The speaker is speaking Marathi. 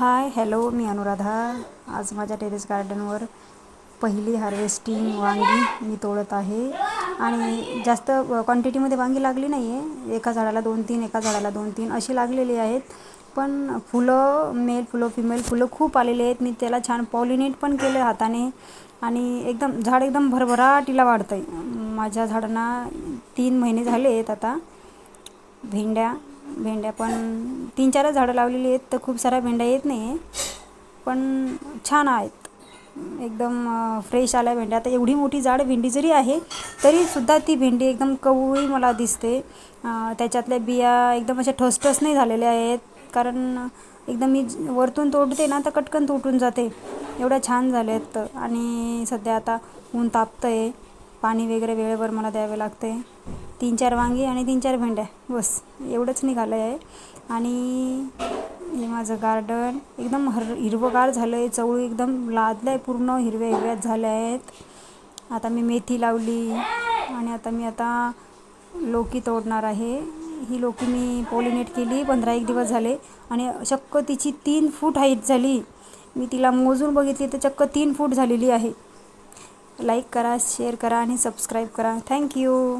हाय हॅलो मी अनुराधा. आज माझ्या टेरेस गार्डनवर पहिली हार्वेस्टिंग वांगी मी तोडत आहे. आणि जास्त क्वांटिटीमध्ये वांगी लागली नाही आहे एका झाडाला दोन तीन एका झाडाला दोन तीन अशी लागलेली आहेत. पण फुलं मेल फुलं फिमेल फुलं खूप आलेली आहेत. मी त्याला छान पॉलिनेट पण केलं हाताने. आणि एकदम झाड एकदम भरभराटीला वाढतं आहे माझ्या झाडांना तीन महिने झाले आहेत आता. भेंड्या भेंड्या पण तीन चारच झाडं लावलेली आहेत तर खूप साऱ्या भेंड्या येत नाही आहे पण छान आहेत. एकदम फ्रेश आल्या भेंड्या. आता एवढी मोठी जाड भेंडी जरी आहे तरीसुद्धा ती भेंडी एकदम कवळी मला दिसते. त्याच्यातल्या बिया एकदम अशा ठसठस नाही झालेल्या आहेत. कारण एकदम मी वरतून तोडते ना तर कटकन तुटून जाते. एवढ्या छान झाल्या आहेत आणि सध्या आता ऊन तापतं आहे पाणी वगैरे वेळेवर मला द्यावे लागते. तीन चार वांगी आणि तीन चार भेंड्या. बस एवढंच निघालं आहे. आणि हे माझं गार्डन. एकदम हर हिरवंगार झालं आहे चवळी एकदम लादलं आहे पूर्ण. हिरव्या हिरव्यात झाल्या आहेत. आता मी मेथी लावली. आणि आता मी आता लोकी तोडणार आहे. ही लोकी मी पॉलिनेट केली. पंधरा एक दिवस झाले. आणि चक्क तिची तीन फूट हाईट झाली. मी तिला मोजून बघितली तर चक्क तीन फूट झालेली आहे. लाईक करा शेअर करा आणि सबस्क्राईब करा. थँक्यू